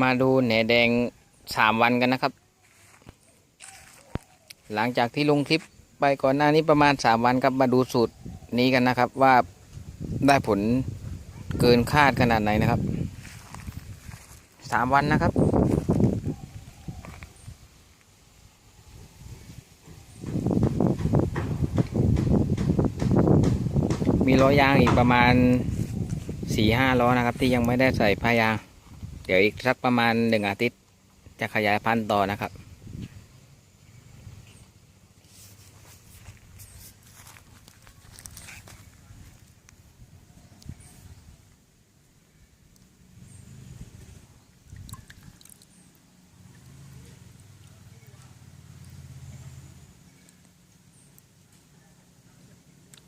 มาดูแหนแดงสามวันกันนะครับ หลังจากที่ลงคลิปไปก่อนหน้านี้ประมาณสามวันครับมาดูสูตรนี้กันนะครับว่าได้ผลเกินคาดขนาดไหนนะครับสามวันนะครับ มีล้อยางอีกประมาณสี่ห้าล้อนะครับ ที่ยังไม่ได้ใส่ผ้ายาง เดี๋ยวอีกสักประมาณหนึ่งอาทิตย์ จะขยายพันธุ์ต่อนะครับ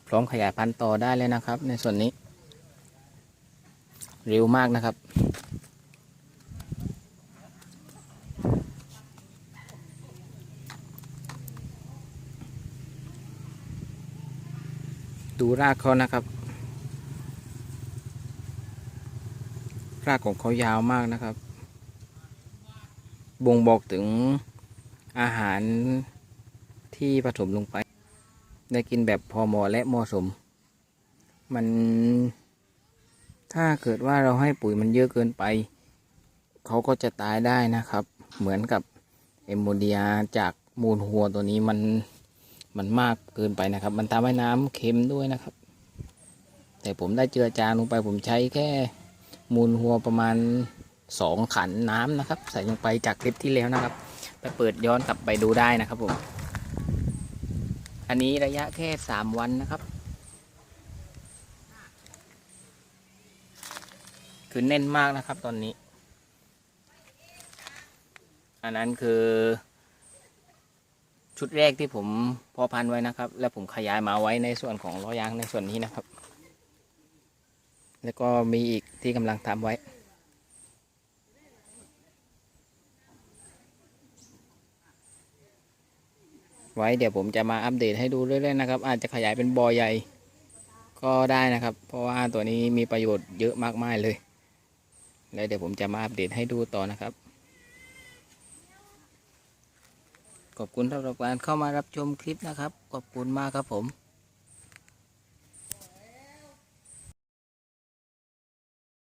พร้อมขยายพันธุ์ต่อได้เลยนะครับ ในส่วนนี้ เร็วมากนะครับ ดูรากเขานะครับ รากของเขายาวมากนะครับ บ่งบอกถึงอาหารที่ผสมลงไป ได้กินแบบพอเหมาะและเหมาะสม มันถ้าเกิดว่าเราให้ปุ๋ยมันเยอะเกินไป เขาก็จะตายได้นะครับ เหมือนกับเอมโมเดียจากมูลหัวตัวนี้มัน มันมากเกินไปนะครับ มันทำให้น้ำเค็มด้วยนะครับ แต่ผมได้เจือจางลงไปผมใช้แค่มูลหัวประมาณสองขันน้ำนะครับ ใส่ลงไปจากคลิปที่แล้วนะครับ ไปเปิดย้อนกลับไปดูได้นะครับผม อันนี้ระยะแค่สามวันนะครับ คือแน่นมากนะครับตอนนี้ อันนั้นคือ ชุดแรกที่ผมพอพันไว้นะครับ แล้วผมขยายมาไว้ในส่วนของล้อยางในส่วนนี้นะครับ แล้วก็มีอีกที่กำลังทำไว้ไว้เดี๋ยวผมจะมาอัปเดตให้ดูเรื่อยๆนะครับ อาจจะขยายเป็นบอใหญ่ก็ได้นะครับ เพราะว่าตัวนี้มีประโยชน์เยอะมากมายเลย แล้วเดี๋ยวผมจะมาอัปเดตให้ดูต่อนะครับ ขอบคุณสำหรับการเข้ามารับชมคลิปนะครับ ขอบคุณมากครับผม